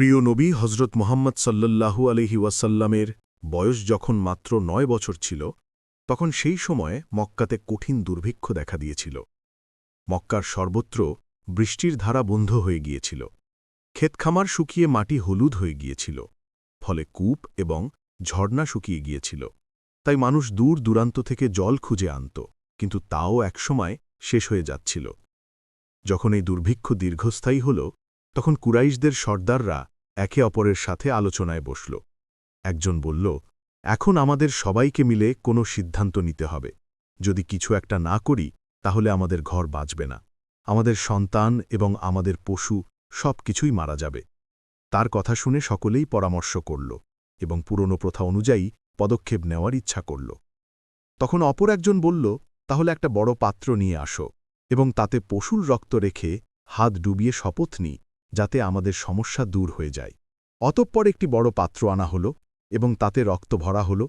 প্রিয় নবী হজরত মোহাম্মদ সাল্লাল্লাহু আলহি ওয়াসাল্লামের বয়স যখন মাত্র নয় বছর ছিল, তখন সেই সময়ে মক্কাতে কঠিন দুর্ভিক্ষ দেখা দিয়েছিল। মক্কার সর্বত্র বৃষ্টির ধারা বন্ধ হয়ে গিয়েছিল। ক্ষেতখামার শুকিয়ে মাটি হলুদ হয়ে গিয়েছিল। ফলে কূপ এবং ঝর্ণা শুকিয়ে গিয়েছিল। তাই মানুষ দূর দূরান্ত থেকে জল খুঁজে আনত, কিন্তু তাও একসময় শেষ হয়ে যাচ্ছিল। যখন এই দুর্ভিক্ষ দীর্ঘস্থায়ী হল, তখন কুরাইশদের সর্দাররা একে অপরের সাথে আলোচনায় বসল। একজন বলল, এখন আমাদের সবাইকে মিলে কোনো সিদ্ধান্ত নিতে হবে। যদি কিছু একটা না করি, তাহলে আমাদের ঘর বাঁচবে না। আমাদের সন্তান এবং আমাদের পশু সব কিছুই মারা যাবে। তার কথা শুনে সকলেই পরামর্শ করল এবং পুরনো প্রথা অনুযায়ী পদক্ষেপ নেওয়ার ইচ্ছা করল। তখন অপর একজন বলল, তাহলে একটা বড় পাত্র নিয়ে আসো এবং তাতে পশুর রক্ত রেখে হাত ডুবিয়ে শপথ নিই। যাতে আমাদের সমস্যা দূর হয়ে যায়। অতঃপর একটি বড় পাত্র আনা হল এবং তাতে রক্ত ভরা হল।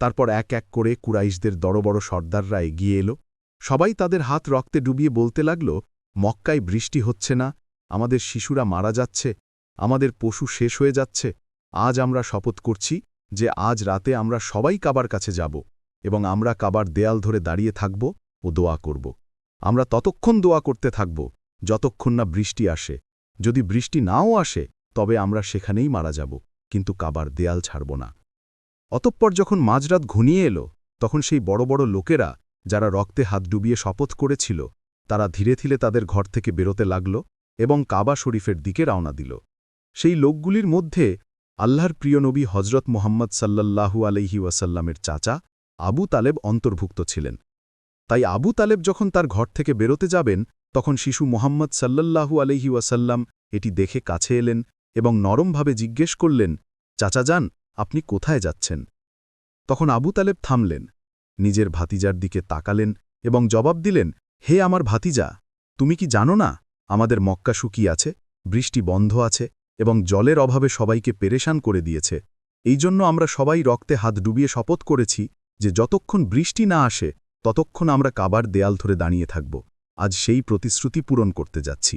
তারপর এক এক করে কুরাইশদের বড় বড় সর্দাররা এগিয়ে এলো। সবাই তাদের হাত রক্তে ডুবিয়ে বলতে লাগল, মক্কায় বৃষ্টি হচ্ছে না, আমাদের শিশুরা মারা যাচ্ছে, আমাদের পশু শেষ হয়ে যাচ্ছে, আজ আমরা শপথ করছি যে আজ রাতে আমরা সবাই কাবার কাছে যাব এবং আমরা কাবার দেয়াল ধরে দাঁড়িয়ে থাকব ও দোয়া করব। আমরা ততক্ষণ দোয়া করতে থাকব, যতক্ষণ না বৃষ্টি আসে। যদি বৃষ্টি নাও আসে, তবে আমরা সেখানেই মারা যাব, কিন্তু কাবার দেয়াল ছাড়ব না। অতঃপর যখন মাঝরাত ঘনিয়ে এলো, তখন সেই বড় বড় লোকেরা, যারা রক্তে হাত ডুবিয়ে শপথ করেছিল, তারা ধীরে ধীরে তাদের ঘর থেকে বেরোতে লাগল এবং কাবা শরীফের দিকে রওনা দিল। সেই লোকগুলির মধ্যে আল্লাহর প্রিয় নবী হজরত মোহাম্মদ সাল্লাল্লাহু আলহি ওয়াসাল্লামের চাচা আবু তালেব অন্তর্ভুক্ত ছিলেন। তাই আবু তালেব যখন তার ঘর থেকে বেরোতে যাবেন তখন শিশু মোহাম্মদ সাল্লাল্লাহু আলহি ওয়াসাল্লাম এটি দেখে কাছে এলেন এবং নরমভাবে জিজ্ঞেস করলেন, চাচা যান, আপনি কোথায় যাচ্ছেন? তখন আবু তালেব থামলেন, নিজের ভাতিজার দিকে তাকালেন এবং জবাব দিলেন, হে আমার ভাতিজা, তুমি কি জানো না, আমাদের মক্কা শুকিয়ে আছে, বৃষ্টি বন্ধ আছে এবং জলের অভাবে সবাইকে পেরেশান করে দিয়েছে। এই জন্য আমরা সবাই রক্তে হাত ডুবিয়ে শপথ করেছি যে যতক্ষণ বৃষ্টি না আসে, ততক্ষণ আমরা কাবার দেয়াল ধরে দাঁড়িয়ে থাকব। আজ সেই প্রতিশ্রুতি পূরণ করতে যাচ্ছি।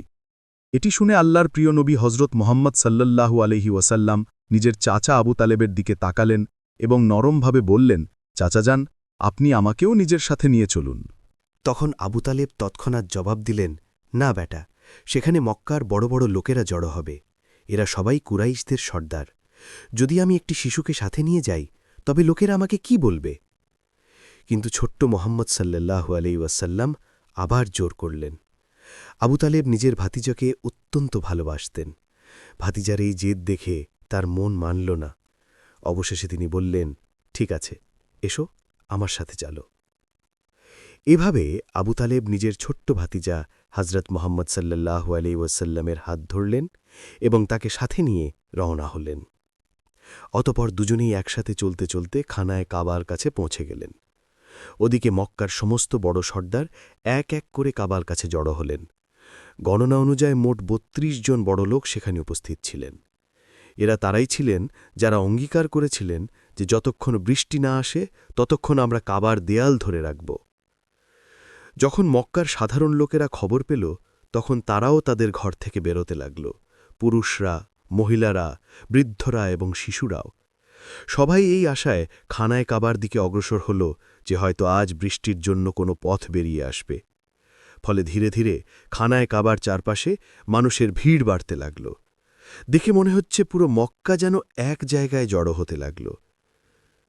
এটি শুনে আল্লাহর প্রিয় নবী হজরত মোহাম্মদ সাল্লাল্লাহু আলহি ওয়াসাল্লাম নিজের চাচা আবু তালেবের দিকে তাকালেন এবং নরমভাবে বললেন, চাচা যান, আপনি আমাকেও নিজের সাথে নিয়ে চলুন। তখন আবু তালেব তৎক্ষণাৎ জবাব দিলেন, না বেটা, সেখানে মক্কার বড় বড় লোকেরা জড়ো হবে। এরা সবাই কুরাইশদের সর্দার। যদি আমি একটি শিশুকে সাথে নিয়ে যাই, তবে লোকেরা আমাকে কি বলবে? কিন্তু ছোট্ট মোহাম্মদ সাল্লাল্লাহু আলি ওয়াসাল্লাম আবার জোর করলেন। আবু তালেব নিজের ভাতিজাকে অত্যন্ত ভালোবাসতেন। ভাতিজার এই জেদ দেখে তার মন মানল না। অবশেষে তিনি বললেন, ঠিক আছে, এসো, আমার সাথে চালো। এভাবে আবু তালেব নিজের ছোট্ট ভাতিজা হজরত মোহাম্মদ সাল্লাল্লাহু আলি ওয়াসাল্লামের হাত ধরলেন এবং তাকে সাথে নিয়ে রওনা হলেন। অতপর দুজনেই একসাথে চলতে চলতে খানায় কাবার কাছে পৌঁছে গেলেন। ওদিকে মক্কার সমস্ত বড় সর্দার এক এক করে কাবার কাছে জড়ো হলেন। গণনা অনুযায়ী মোট বত্রিশ জন বড় লোক সেখানে উপস্থিত ছিলেন। এরা তারাই ছিলেন যারা অঙ্গীকার করেছিলেন যে যতক্ষণ বৃষ্টি না আসে, ততক্ষণ আমরা কাবার দেয়াল ধরে রাখব। যখন মক্কার সাধারণ লোকেরা খবর পেল, তখন তারাও তাদের ঘর থেকে বেরোতে লাগল। পুরুষরা, মহিলারা, বৃদ্ধরা এবং শিশুরাও। সবাই এই আশায় খানায় কাবার দিকে অগ্রসর হল যে হয়তো আজ বৃষ্টির জন্য কোনো পথ বেরিয়ে আসবে। ফলে ধীরে ধীরে খানায় কাবার চারপাশে মানুষের ভিড় বাড়তে লাগল। দেখে মনে হচ্ছে পুরো মক্কা যেন এক জায়গায় জড়ো হতে লাগল।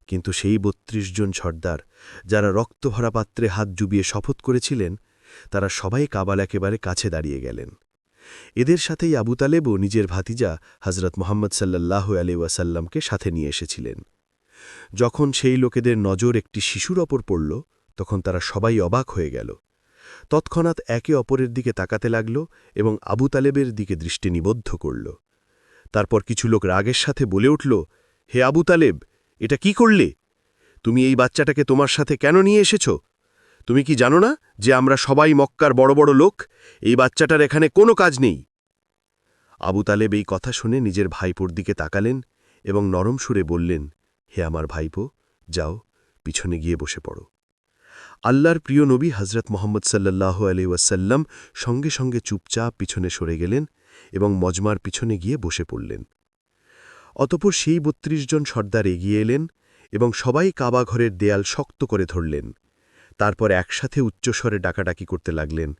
কিন্তু সেই বত্রিশ জন সর্দার যারা রক্তভরা পাত্রে হাত জুবিয়ে শপথ করেছিলেন, তারা সবাই কাবাল একেবারে কাছে দাঁড়িয়ে গেলেন। এদের সাথেই আবু তালেবও নিজের ভাতিজা হজরত মোহাম্মদ সাল্লাহ আলি ওয়াসাল্লামকে সাথে নিয়ে এসেছিলেন। যখন সেই লোকেদের নজর একটি শিশুর ওপর পড়ল, তখন তারা সবাই অবাক হয়ে গেল। তৎক্ষণাৎ একে অপরের দিকে তাকাতে লাগল এবং আবু তালেবের দিকে দৃষ্টি নিবদ্ধ করল। তারপর কিছু লোক রাগের সাথে বলে উঠল, হে আবু তালেব, এটা কি করলে? তুমি এই বাচ্চাটাকে তোমার সাথে কেন নিয়ে এসেছ? তুমি কি জানো না যে আমরা সবাই মক্কার বড় বড় লোক? এই বাচ্চাটার এখানে কোনো কাজ নেই। আবু তালেব এই কথা শুনে নিজের ভাইপোর দিকে তাকালেন এবং নরম সুরে বললেন হে আমার ভাইপো, যাও, পিছনে গিয়ে বসে পড়ো। আল্লাহর প্রিয় নবী হজরত মোহাম্মদ সাল্লাহ আলি ওয়াসাল্লাম সঙ্গে সঙ্গে চুপচাপ পিছনে সরে গেলেন এবং মজমার পিছনে গিয়ে বসে পড়লেন। অতপর সেই বত্রিশ জন সর্দার এগিয়ে এলেন এবং সবাই কাবা ঘরের দেয়াল শক্ত করে ধরলেন। তারপর একসাথে উচ্চস্বরে ডাকাডাকি করতে লাগলেন,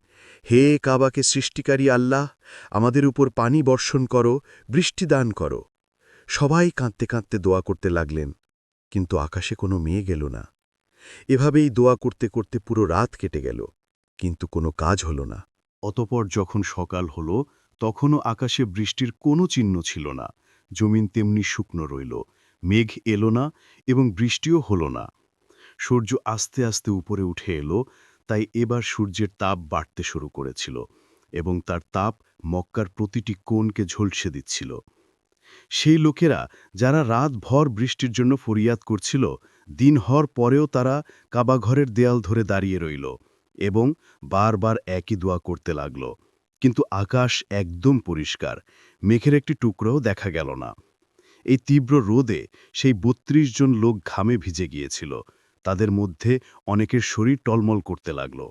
হে কাবাকে সৃষ্টিকারী আল্লাহ, আমাদের উপর পানি বর্ষণ করো, বৃষ্টি দান করো। সবাই কাঁদতে কাঁদতে দোয়া করতে লাগলেন। কিন্তু আকাশে কোনো মেয়ে গেল না। এভাবেই দোয়া করতে করতে পুরো রাত কেটে গেল, কিন্তু কোনো কাজ হল না। অতপর যখন সকাল হল, তখনও আকাশে বৃষ্টির কোনো চিহ্ন ছিল না। জমিন তেমনি শুকনো রইল, মেঘ এলো না এবং বৃষ্টিও হল না। সূর্য আস্তে আস্তে উপরে উঠে এলো, তাই এবার সূর্যের তাপ বাড়তে শুরু করেছিল এবং তার তাপ মক্কার প্রতিটি কোণকে ঝলসে দিচ্ছিল। সেই লোকেরা যারা রাতভর বৃষ্টির জন্য ফরিয়াদ করছিল দিন হর পরেও তারা কাবাঘরের দেয়াল ধরে দাঁড়িয়ে রইল এবং বারবার একই দোয়া করতে লাগল। কিন্তু আকাশ একদম পরিষ্কার, মেঘের একটি টুকরোও দেখা গেল না। এই তীব্র রোদে সেই বত্রিশ জন লোক ঘামে ভিজে গিয়েছিল, তাদের মধ্যে অনেকের শরীর টলমল করতে লাগল।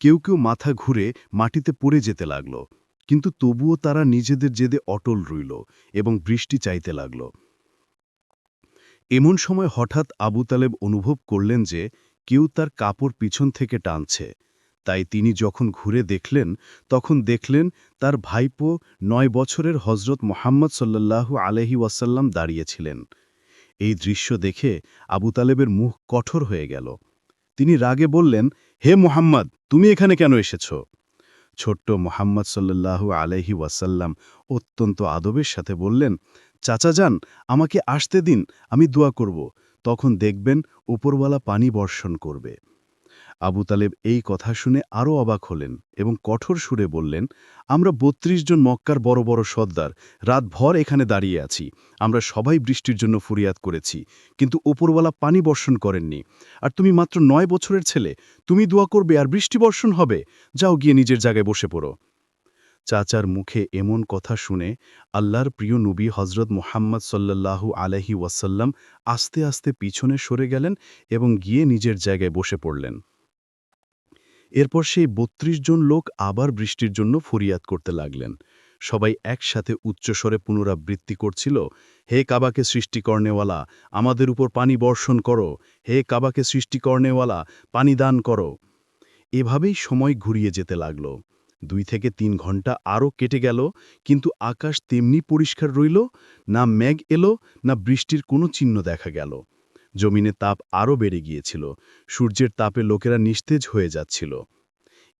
কেউ কেউ মাথা ঘুরে মাটিতে পড়ে যেতে লাগল। কিন্তু তবুও তারা নিজেদের জেদে অটল রইল এবং বৃষ্টি চাইতে লাগল। এমন সময় হঠাৎ আবু তালেব অনুভব করলেন যে কেউ তার কাপড় পিছন থেকে টানছে। তাই তিনি যখন ঘুরে দেখলেন, তখন দেখলেন তার ভাইপো নয় বছরের হজরত মোহাম্মদ সাল্লাল্লাহু আলহি ওয়াসাল্লাম দাঁড়িয়েছিলেন। এই দৃশ্য দেখে আবু তালেবের মুখ কঠোর হয়ে গেল। তিনি রাগে বললেন, হে মোহাম্মদ, তুমি এখানে কেন এসেছ? ছোট্ট মোহাম্মদ সাল্লাল্লাহু আলহি ওয়াসাল্লাম অত্যন্ত আদবের সাথে বললেন, চাচা যান, আমাকে আসতে দিন, আমি দোয়া করব। তখন দেখবেন উপরওয়ালা পানি বর্ষণ করবে। আবু তালেব এই কথা শুনে আরও অবাক হলেন এবং কঠোর সুরে বললেন, আমরা বত্রিশ জন মক্কার বড় বড় সর্দার রাতভর এখানে দাঁড়িয়ে আছি। আমরা সবাই বৃষ্টির জন্য ফুরিয়াদ করেছি, কিন্তু ওপরওয়ালা পানি বর্ষণ করেননি। আর তুমি মাত্র নয় বছরের ছেলে, তুমি দোয়া করবে আর বৃষ্টি বর্ষণ হবে। যাও গিয়ে নিজের জায়গায় বসে পড়ো চাচার মুখে এমন কথা শুনে আল্লাহর প্রিয় নবী হজরত মোহাম্মদ সাল্লাল্লাহু আলহি ওয়াসাল্লাম আস্তে আস্তে পিছনে সরে গেলেন এবং গিয়ে নিজের জায়গায় বসে পড়লেন। এরপর সেই বত্রিশ জন লোক আবার বৃষ্টির জন্য ফরিয়াদ করতে লাগলেন। সবাই একসাথে উচ্চস্বরে পুনরাবৃত্তি করছিল, হে কাবাকে সৃষ্টি কর্নেওয়ালা, আমাদের উপর পানি বর্ষণ করো। হে কাবাকে সৃষ্টি কর্নেওয়ালা, পানি দান করো। এভাবেই সময় ঘুরিয়ে যেতে লাগল। দুই থেকে তিন ঘণ্টা আরও কেটে গেল, কিন্তু আকাশ তেমনি পরিষ্কার রইল, না মেঘ এলো, না বৃষ্টির কোনো চিহ্ন দেখা গেল। জমিনে তাপ আরও বেড়ে গিয়েছিল, সূর্যের তাপে লোকেরা নিস্তেজ হয়ে যাচ্ছিল।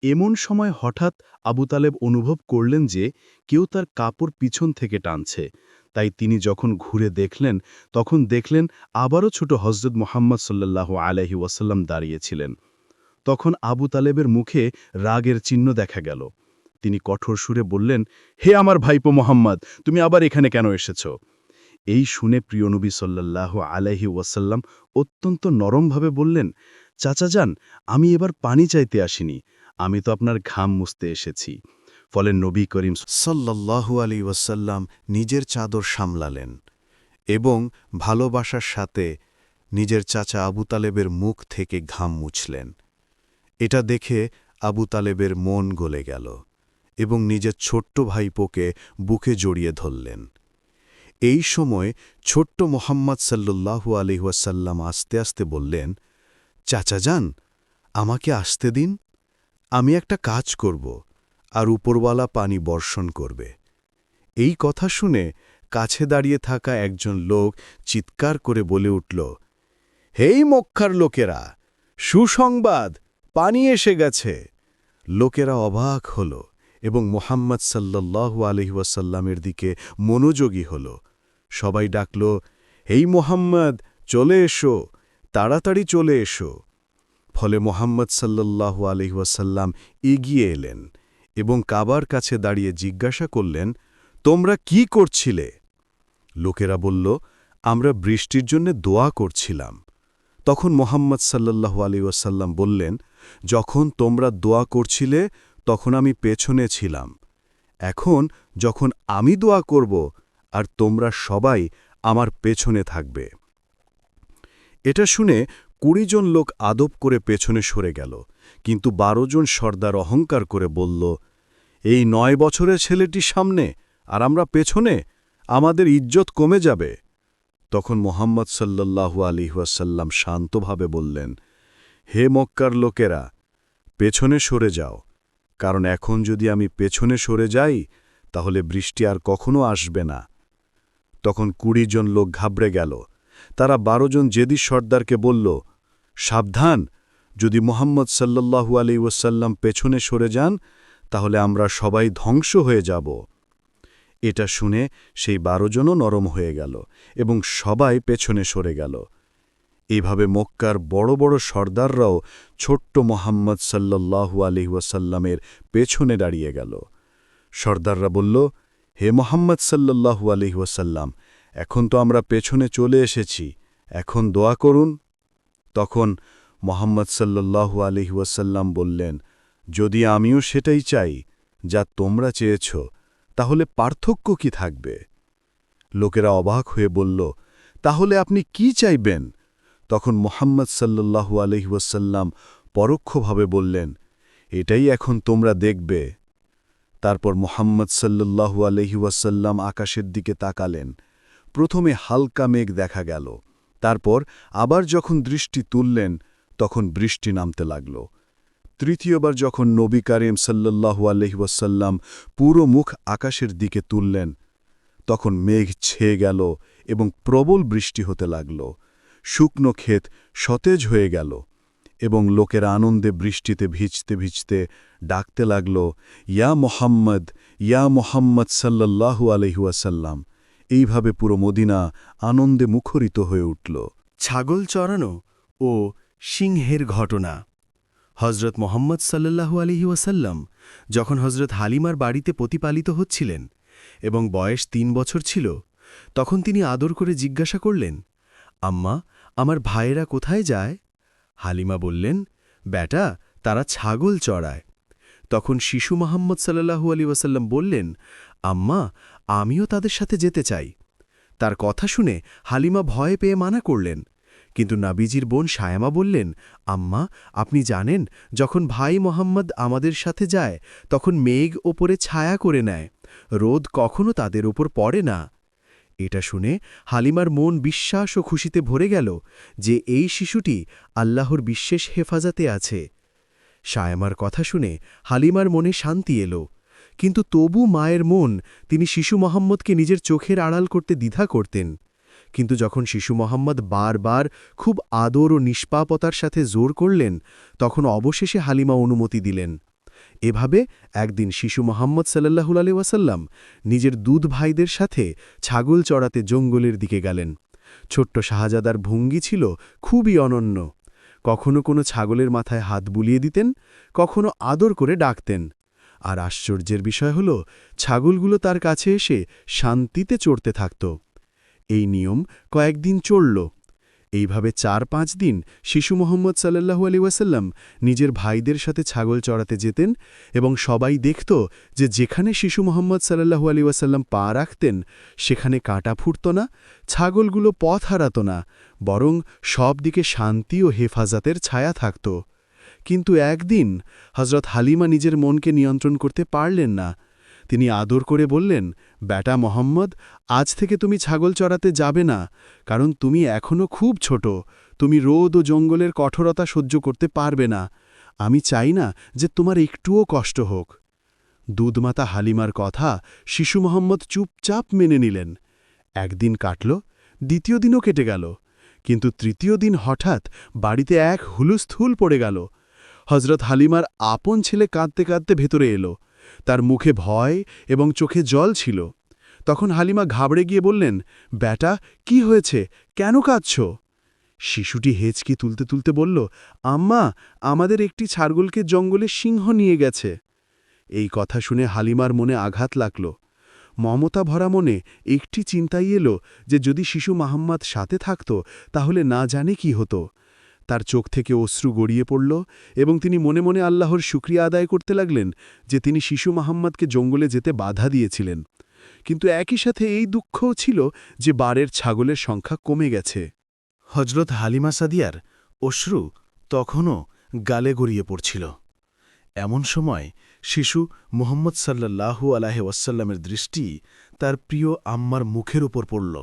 এমন সময় হঠাৎ আবু তালেব অনুভব করলেন যে কেউ তার কাপড় পিছন থেকে টানছে। তাই তিনি যখন ঘুরে দেখলেন, তখন দেখলেন আবারও ছোট হজরত মোহাম্মদ সাল্লাহ আলহি ওয়াসাল্লাম দাঁড়িয়েছিলেন। তখন আবু তালেবের মুখে রাগের চিহ্ন দেখা গেল। তিনি কঠোর সুরে বললেন, হে আমার ভাইপো মোহাম্মদ, তুমি আবার এখানে কেন এসেছ? এই শুনে প্রিয়নবী সাল্লাহ আলহি ওয়াসাল্লাম অত্যন্ত নরমভাবে বললেন, চাচা যান, আমি এবার পানি চাইতে আসিনি, আমি তো আপনার ঘাম মুছতে এসেছি। ফলে নবী করিম সাল্লাল্লাহু আলী ওয়াসাল্লাম নিজের চাদর সামলালেন এবং ভালোবাসার সাথে নিজের চাচা আবু তালেবের মুখ থেকে ঘাম মুছলেন। এটা দেখে আবু তালেবের মন গলে গেল এবং নিজের ছোট্ট ভাইপোকে বুকে জড়িয়ে ধরলেন। এই সময় ছোট্ট মোহাম্মদ সাল্লুল্লাহু আলিহাসাল্লাম আস্তে আস্তে বললেন, চাচা যান, আমাকে আসতে দিন। আমি একটা কাজ করব, আর উপরওয়ালা পানি বর্ষণ করবে। এই কথা শুনে কাছে দাঁড়িয়ে থাকা একজন লোক চিৎকার করে বলে উঠল, হেই মক্কার লোকেরা, সুসংবাদ, পানি এসে গেছে। লোকেরা অবাক হল। এবং মোহাম্মদ সাল্লাল্লাহু আলহিউসাল্লামের দিকে মনোযোগী হল। সবাই ডাকল, হেই মোহাম্মদ, চলে এসো, তাড়াতাড়ি চলে এসো। ফলে মোহাম্মদ সাল্লাল্লাহু আলহিউসাল্লাম এগিয়ে এলেন এবং কাবার কাছে দাঁড়িয়ে জিজ্ঞাসা করলেন, তোমরা কি করছিলে? লোকেরা বলল, আমরা বৃষ্টির জন্য দোয়া করছিলাম। তখন মোহাম্মদ সাল্লাল্লাহু আলিউসাল্লাম বললেন, যখন তোমরা দোয়া করছিলে তখন আমি পেছনে ছিলাম। এখন যখন আমি দোয়া করব আর তোমরা সবাই আমার পেছনে থাকবে। এটা শুনে কুড়ি জন লোক আদব করে পেছনে সরে গেল, কিন্তু বারো জন সর্দার অহংকার করে বলল, এই নয় বছরের ছেলেটি সামনে আর আমরা পেছনে? আমাদের ইজ্জত কমে যাবে। তখন মোহাম্মদ সাল্লাল্লাহু আলিহাসাল্লাম শান্তভাবে বললেন, হে মক্কার লোকেরা, পেছনে সরে যাও। কারণ এখন যদি আমি পেছনে সরে যাই, তাহলে বৃষ্টি আর কখনো আসবে না। তখন কুড়ি জন লোক ঘাবড়ে গেল। তারা বারো জন জেদি সর্দারকে বলল, সাবধান, যদি মোহাম্মদ সাল্লাল্লাহু আলি ওয়াসাল্লাম পেছনে সরে যান, তাহলে আমরা সবাই ধ্বংস হয়ে যাব। এটা শুনে সেই বারো জনও নরম হয়ে গেল এবং সবাই পেছনে সরে গেল। এইভাবে মক্কার বড় বড় সর্দাররাও ছোট্ট মোহাম্মদ সাল্লাল্লাহু আলি ওয়াসাল্লামের পেছনে দাঁড়িয়ে গেল। সর্দাররা বলল, হে মোহাম্মদ সাল্লাল্লাহু আলিহাসাল্লাম এখন তো আমরা পেছনে চলে এসেছি, এখন দোয়া করুন। তখন মোহাম্মদ সাল্লাল্লাহু আলি ওয়াসাল্লাম বললেন, যদি আমিও সেটাই চাই, যা তোমরা চেয়েছ, তাহলে পার্থক্য কি থাকবে? লোকেরা অবাক হয়ে বলল, তাহলে আপনি কি চাইবেন? তখন মোহাম্মদ সাল্লাল্লাহু আলহি ওয়াসাল্লাম পরোক্ষভাবে বললেন, এটাই এখন তোমরা দেখবে। তারপর মোহাম্মদ সাল্লাল্লাহু আলহি ওয়াসাল্লাম আকাশের দিকে তাকালেন। প্রথমে হালকা মেঘ দেখা গেল, তারপর আবার যখন দৃষ্টি তুললেন, তখন বৃষ্টি নামতে লাগল। তৃতীয়বার যখন নবী কারিম সাল্লাল্লাহু আলহি ওয়াসাল্লাম পুরো মুখ আকাশের দিকে তুললেন, তখন মেঘ ছেয়ে গেল এবং প্রবল বৃষ্টি হতে লাগল। শুকনো ক্ষেত সতেজ হয়ে গেল এবং লোকের আনন্দে বৃষ্টিতে ভিজতে ভিজতে ডাকতে লাগল, ইয়া মোহাম্মদ ইয়া মোহাম্মদ সাল্লাল্লাহু আলহিউসাল্লাম এইভাবে পুরো মদিনা আনন্দে মুখরিত হয়ে উঠল। ছাগল চড়ানো ও সিংহের ঘটনা। হজরত মোহাম্মদ সাল্লাল্লাহু আলহি ওয়াসাল্লাম যখন হজরত হালিমার বাড়িতে প্রতিপালিত হচ্ছিলেন এবং বয়স তিন বছর ছিল, তখন তিনি আদর করে জিজ্ঞাসা করলেন, আম্মা আমার ভাইয়েরা কোথায় যায়? হালিমা বললেন ব্যাটা তারা ছাগল চড়ায়। তখন শিশু মোহাম্মদ সাল্লাহু আলী ওয়াসাল্লাম বললেন, আম্মা, আমিও তাদের সাথে যেতে চাই। তার কথা শুনে হালিমা ভয় পেয়ে মানা করলেন। কিন্তু নাবিজির বোন সায়ামা বললেন, আম্মা, আপনি জানেন, যখন ভাই মোহাম্মদ আমাদের সাথে যায়, তখন মেঘ ওপরে ছায়া করে নেয়। রোদ কখনো তাদের ওপর পড়ে না। এটা শুনে হালিমার মন বিশ্বাস ও খুশিতে ভরে গেল যে এই শিশুটি আল্লাহর বিশেষ হেফাজতে আছে। সায়ামার কথা শুনে হালিমার মনে শান্তি এলো, কিন্তু তবু মায়ের মন তিনি শিশু মোহাম্মদকে নিজের চোখের আড়াল করতে দ্বিধা করতেন। কিন্তু যখন শিশু মোহাম্মদ বারবার খুব আদর ও নিষ্পাপতার সাথে জোর করলেন, তখন অবশেষে হালিমা অনুমতি দিলেন। এভাবে একদিন শিশু মোহাম্মদ সাল্লাহুল আলি ওয়াসাল্লাম নিজের দুধ ভাইদের সাথে ছাগল চড়াতে জঙ্গলের দিকে গেলেন। ছোট্ট শাহজাদার ভঙ্গি ছিল খুবই অনন্য। কখনো কোনো ছাগলের মাথায় হাত বুলিয়ে দিতেন, কখনো আদর করে ডাকতেন। আর আশ্চর্যের বিষয় হল, ছাগলগুলো তার কাছে এসে শান্তিতে চড়তে থাকত। এই নিয়ম কয়েকদিন চলল। এইভাবে চার পাঁচ দিন শিশু মোহাম্মদ সাল্লাহু আলী ওয়াসাল্লাম নিজের ভাইদের সাথে ছাগল চড়াতে যেতেন এবং সবাই দেখত যে যেখানে শিশু মোহাম্মদ সাল্লাহু আলী ওয়াসাল্লাম পা রাখতেন, সেখানে কাঁটা ফুটত না, ছাগলগুলো পথ হারাত না, বরং সব দিকে শান্তি ও হেফাজতের ছায়া থাকত। কিন্তু একদিন হজরত হালিমা নিজের মনকে নিয়ন্ত্রণ করতে পারলেন না। তিনি আদর করে বললেন ব্যাটা মোহাম্মদ, আজ থেকে তুমি ছাগল চড়াতে যাবে না, কারণ তুমি এখনও খুব ছোট। তুমি রোদ ও জঙ্গলের কঠোরতা সহ্য করতে পারবে না। আমি চাই না যে তোমার একটুও কষ্ট হোক। দুধমাতা হালিমার কথা শিশু মোহাম্মদ চুপচাপ মেনে নিলেন। একদিন কাটল, দ্বিতীয় দিনও কেটে গেল। কিন্তু তৃতীয় দিন হঠাৎ বাড়িতে এক হুলুস্থুল পড়ে গেল। হজরত হালিমার আপন ছেলে কাঁদতে কাঁদতে ভেতরে এলো। তার মুখে ভয় এবং চোখে জল ছিল। তখন হালিমা ঘাবড়ে গিয়ে বললেন, ব্যাটা, কি হয়েছে? কেন কাঁদছ? শিশুটি হেঁচকি তুলতে তুলতে বলল, আম্মা, আমাদের একটি ছারগুলকে জঙ্গলে সিংহ নিয়ে গেছে। এই কথা শুনে হালিমার মনে আঘাত লাগল। মমতা ভরা মনে একটি চিন্তাই এলো যে যদি শিশু মাহম্মদ সাথে থাকত, তাহলে না জানে কি হতো। তার চোখ থেকে অশ্রু গড়িয়ে পড়ল এবং তিনি মনে মনে আল্লাহর শুক্রিয়া আদায় করতে লাগলেন যে তিনি শিশু মাহম্মদকে জঙ্গলে যেতে বাধা দিয়েছিলেন। কিন্তু একই সাথে এই দুঃখও ছিল যে বারের ছাগলের সংখ্যা কমে গেছে। হজরত হালিমা সাদিয়ার অশ্রু তখনও গালে গড়িয়ে পড়ছিল। এমন সময় শিশু মুহম্মদ সাল্লাল্লাহু আলাহে ওয়াসাল্লামের দৃষ্টি তার প্রিয় আম্মার মুখের উপর পড়ল।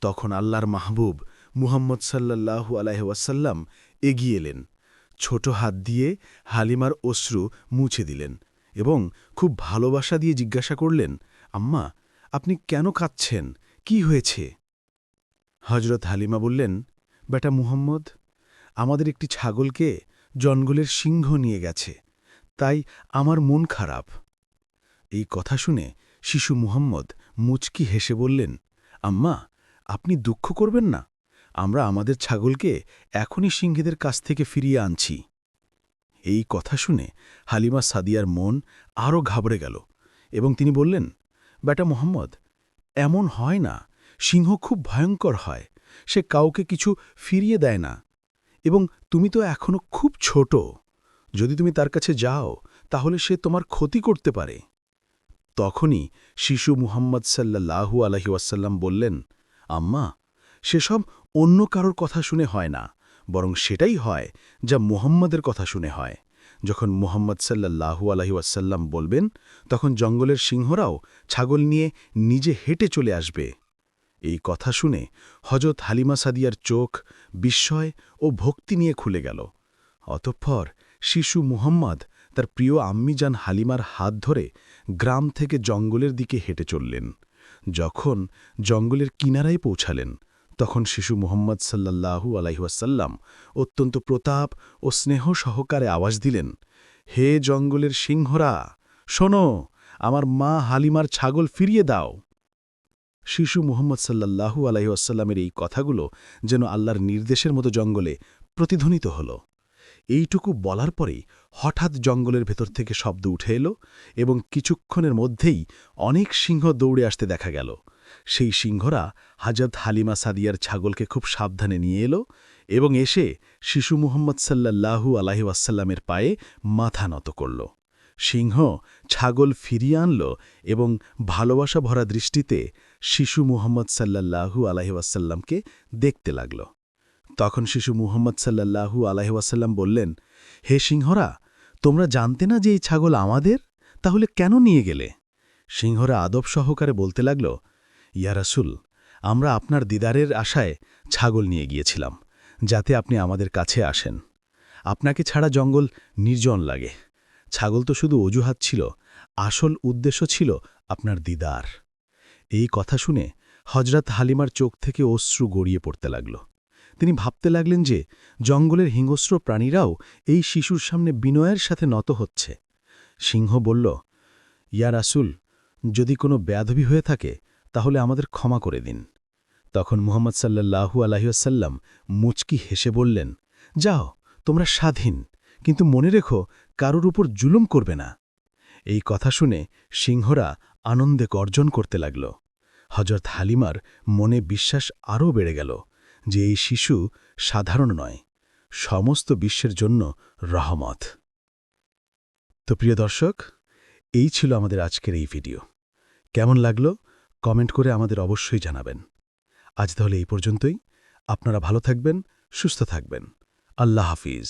তখন আল্লাহর মাহবুব মুহাম্মদ সাল্লাল্লাহু আলাইহাসাল্লাম এগিয়ে এলেন। ছোট হাত দিয়ে হালিমার অশ্রু মুছে দিলেন এবং খুব ভালোবাসা দিয়ে জিজ্ঞাসা করলেন, আম্মা, আপনি কেন কাঁদছেন? কি হয়েছে? হজরত হালিমা বললেন, বেটা মুহাম্মদ, আমাদের একটি ছাগলকে জঙ্গলের সিংহ নিয়ে গেছে, তাই আমার মন খারাপ। এই কথা শুনে শিশু মুহাম্মদ মুচকি হেসে বললেন, আম্মা, আপনি দুঃখ করবেন না আমরা আমাদের ছাগলকে এখনই সিংহীদের কাছ থেকে ফিরিয়ে আনছি। এই কথা শুনে হালিমা সাদিয়ার মন আরও ঘাবড়ে গেল এবং তিনি বললেন, বেটা মোহাম্মদ, এমন হয় না, সিংহ খুব ভয়ঙ্কর হয়, সে কাউকে কিছু ফিরিয়ে দেয় না, এবং তুমি তো এখনও খুব ছোট, যদি তুমি তার কাছে যাও, তাহলে সে তোমার ক্ষতি করতে পারে। তখনই শিশু মুহাম্মদ সাল্লাহু আলহি ওয়াসাল্লাম বললেন, আম্মা সেসব অন্য কারোর কথা শুনে হয় না, বরং সেটাই হয় যা মুহাম্মদের কথা শুনে হয়। যখন মুহাম্মদ সাল্লাহু আলহি ওয়াসাল্লাম বলবেন, তখন জঙ্গলের সিংহরাও ছাগল নিয়ে নিজে হেঁটে চলে আসবে। এই কথা শুনে হজরত হালিমা সাদিয়ার চোখ বিস্ময় ও ভক্তি নিয়ে খুলে গেল। অতঃপর শিশু মুহাম্মদ তার প্রিয় আম্মিজান হালিমার হাত ধরে গ্রাম থেকে জঙ্গলের দিকে হেঁটে চললেন। যখন জঙ্গলের কিনারায় পৌঁছালেন তখন শিশু মুহাম্মদ সাল্লাল্লাহু আলাইহাসাল্লাম অত্যন্ত প্রতাপ ও স্নেহ সহকারে আওয়াজ দিলেন, হে জঙ্গলের সিংহরা, শোনো, আমার মা হালিমার ছাগল ফিরিয়ে দাও। শিশু মুহাম্মদ সাল্লাল্লাহু আলাইসাল্লামের এই কথাগুলো যেন আল্লাহর নির্দেশের মতো জঙ্গলে প্রতিধ্বনিত হল। এইটুকু বলার পরেই হঠাৎ জঙ্গলের ভেতর থেকে শব্দ উঠে এলো এবং কিছুক্ষণের মধ্যেই অনেক সিংহ দৌড়ে আসতে দেখা গেল। সেই সিংহরা হাজরত হালিমা সাদিয়ার ছাগলকে খুব সাবধানে নিয়ে এলো এবং এসে শিশু মুহম্মদ সাল্লাল্লাহু আলাহিউসাল্লামের পায়ে মাথা নত করল। সিংহ ছাগল ফিরিয়ে আনল এবং ভালোবাসা ভরা দৃষ্টিতে শিশু মুহম্মদ সাল্লাল্লাহু আলাহিউসাল্লামকে দেখতে লাগল। তখন শিশু মুহম্মদ সাল্লাল্লাহু আলাহিউসাল্লাম বললেন, হে সিংহরা, তোমরা জানতে না যে এই ছাগল আমাদের? তাহলে কেন নিয়ে গেলে? সিংহরা আদব সহকারে বলতে লাগল ইয়া রাসুল, আমরা আপনার দিদারের আশায় ছাগল নিয়ে গিয়েছিলাম, যাতে আপনি আমাদের কাছে আসেন। আপনাকে ছাড়া জঙ্গল নির্জন লাগে। ছাগল তো শুধু অজুহাত ছিল, আসল উদ্দেশ্য ছিল আপনার দিদার। এই কথা শুনে হজরত হালিমার চোখ থেকে অশ্রু গড়িয়ে পড়তে লাগল। তিনি ভাবতে লাগলেন যে জঙ্গলের হিংস্র প্রাণীরাও এই শিশুর সামনে বিনয়ের সাথে নত হচ্ছে। সিংহ বলল, ইয়া রাসুল, যদি কোনো ব্যাধবি হয়ে থাকে তাহলে আমাদের ক্ষমা করে দিন। তখন মুহাম্মদ সাল্লাহু আলাহিসাল্লাম মুচকি হেসে বললেন, যাও, তোমরা স্বাধীন, কিন্তু মনে রেখো কারোর উপর জুলুম করবে না। এই কথা শুনে সিংহরা আনন্দে গর্জন করতে লাগল। হজরত হালিমার মনে বিশ্বাস আরও বেড়ে গেল যে এই শিশু সাধারণ নয়, সমস্ত বিশ্বের জন্য রহমত। তো প্রিয় দর্শক, এই ছিল আমাদের আজকের এই ভিডিও। কেমন লাগল? কমেন্ট করে আমাদের অবশ্যই জানাবেন। আজ তাহলে এই পর্যন্তই। আপনারা ভালো থাকবেন, সুস্থ থাকবেন। আল্লাহ হাফিজ।